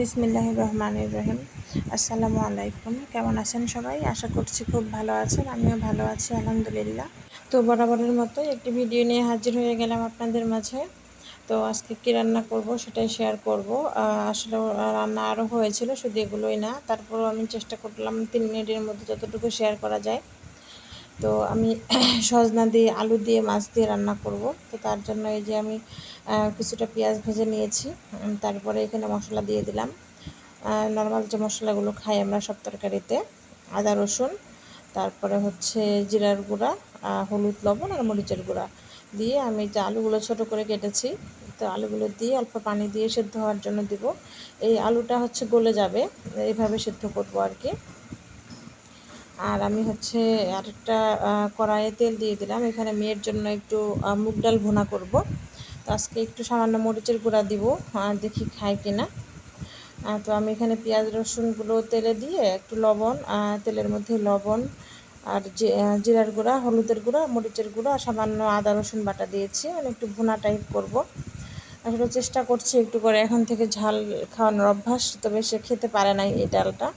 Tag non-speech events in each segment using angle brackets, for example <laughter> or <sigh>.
বিসমিল্লাহ রহমানির রহিম আসসালামু আলাইকুম কেমন আছেন সবাই? আশা করছি খুব ভালো আছেন, আমিও ভালো আছি, আলহামদুলিল্লাহ। তো বরাবরের মতো একটি ভিডিও নিয়ে হাজির হয়ে গেলাম আপনাদের মাঝে। তো আজকে কী রান্না করব সেটাই শেয়ার করব। আসলে রান্না আরও হয়েছিল, শুধু এগুলোই না। তারপরও আমি চেষ্টা করলাম তিন মিনিটের মধ্যে যতটুকু শেয়ার করা যায়। তো আমি <coughs> সজনা দিয়ে আলু দিয়ে, মাছ দিয়ে রান্না করব। তো তার জন্য এই যে আমি কিছুটা পেঁয়াজ ভেজে নিয়েছি। তারপরে এখানে মশলা দিয়ে দিলাম। নর্মাল যে মশলাগুলো খাই আমরা সব তরকারিতে, আদা, রসুন, তারপরে হচ্ছে জিরার গুঁড়া হলুদ, লবণ আর মরিচের গুঁড়া দিয়ে আমি যে আলুগুলো ছোট করে কেটেছি, তো আলুগুলো দিয়ে অল্প পানি দিয়ে সেদ্ধ হওয়ার জন্য দিব। এই আলুটা হচ্ছে গলে যাবে এইভাবে সেদ্ধ করব আর কি। আর আমি হচ্ছে আরেকটা কড়াইয়ে তেল দিয়ে দিলাম। এখানে মেয়ের জন্য একটু মুগ ডাল ভুনা করব। তো আজকে একটু সামান্য মরিচের গুঁড়া দিব, আর দেখি খাই কিনা। তো আমি এখানে পেঁয়াজ রসুনগুলো তেলে দিয়ে একটু লবণ তেলের মধ্যে লবণ আর জিরার গুঁড়া, হলুদের গুঁড়া, মরিচের গুঁড়া সামান্য আদা, রসুন বাটা দিয়েছি। মানে একটু ভুনা টাইপ করব। আসলে চেষ্টা করছি একটু করে, এখন থেকে ঝাল খাওয়ানোর অভ্যাস, তবে সে খেতে পারে না এই ডালটা।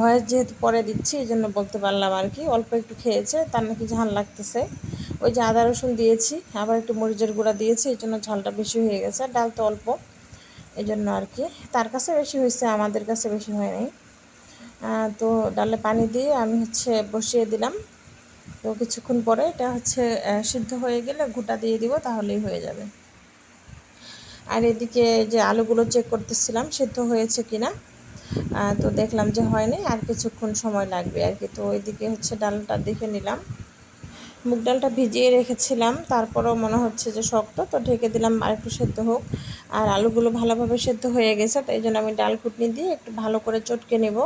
ভয়েস যেহেতু পরে দিচ্ছি, এই জন্য বলতে পারলাম আর কি। অল্প একটু খেয়েছে, তার নাকি ঝাল লাগতেছে। ওই যে আদা রসুন দিয়েছি, আবার একটু মরিচের গুঁড়া দিয়েছি, এই জন্য ঝালটা বেশি হয়ে গেছে ডাল তো অল্প। এই জন্য আর কি। তার কাছে বেশি হয়েছে, আমাদের কাছে বেশি হয় নাই। তো ডালে পানি দিয়ে আমি হচ্ছে বসিয়ে দিলাম। তো কিছুক্ষণ পরে এটা হচ্ছে সিদ্ধ হয়ে গেলে ঘুটা দিয়ে দিব, তাহলেই হয়ে যাবে। আর এদিকে যে আলুগুলো চেক করতেছিলাম, সিদ্ধ হয়েছে কিনা তো দেখলাম যে হয়নি আর কিছুক্ষণ সময় লাগবে আর কি। তো ওইদিকে হচ্ছে ডালটা দেখে নিলাম। মুগ ডালটা ভিজিয়ে রেখেছিলাম, তারপরেও মনে হচ্ছে যে শক্ত, তো ঢেকে দিলাম আর একটু সেদ্ধ হোক। আর আলুগুলো ভালোভাবে সেদ্ধ হয়ে গেছে তাই জন্য আমি ডাল কুটনি দিয়ে একটু ভালো করে চটকে নেব।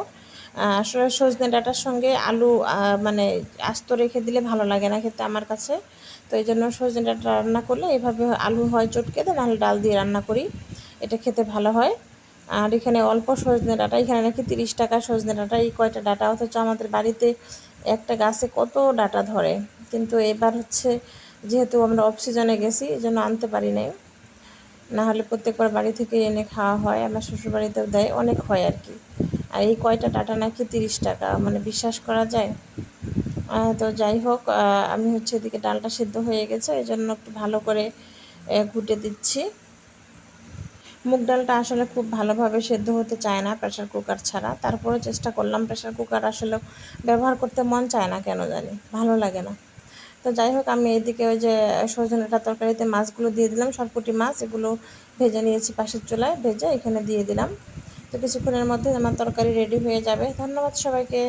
আসলে সজনে ডাটার সঙ্গে আলু মানে আস্ত রেখে দিলে ভালো লাগে না খেতে আমার কাছে। তো এই জন্য সজনে ডাটা রান্না করলে এইভাবে আলু হয় চটকে দেয় নাহলে ডাল দিয়ে রান্না করি, এটা খেতে ভালো হয়। আর এখানে অল্প সজনে ডাটা, এখানে নাকি তিরিশ টাকা সজনে ডাটা, এই কয়টা ডাটা? অথচ আমাদের বাড়িতে একটা গাছে কত ডাটা ধরে। কিন্তু এবার হচ্ছে যেহেতু আমরা অফ সিজনে গেছি এই জন্য আনতে পারি নাই। না হলে প্রত্যেকবার বাড়ি থেকে এনে খাওয়া হয়, আমার শ্বশুরবাড়িতেও দেয়, অনেক হয় আর কি। আর এই কয়টা ডাটা নাকি তিরিশ টাকা মানে বিশ্বাস করা যায়? তো যাই হোক আমি হচ্ছে এদিকে ডালটা সিদ্ধ হয়ে গেছে এই জন্য একটু ভালো করে ঘুটে দিচ্ছি। মুগ ডালটা আসলে খুব ভালোভাবে সেদ্ধ হতে চায় না প্রেশার কুকার ছাড়া। তারপরে চেষ্টা করলাম প্রেশার কুকার আসলে ব্যবহার করতে মন চায় না কেন জানি, ভালো লাগে না। তো যাই হোক, আমি এইদিকে ওই যে সজনেটা তরকারিতে মাছগুলো দিয়ে দিলাম, সরপুটি মাছ, এগুলো ভেজে নিয়েছি পাশের চুলায়, ভেজে এখানে দিয়ে দিলাম। তো কিছুক্ষণের মধ্যে আমার তরকারি রেডি হয়ে যাবে। ধন্যবাদ সবাইকে।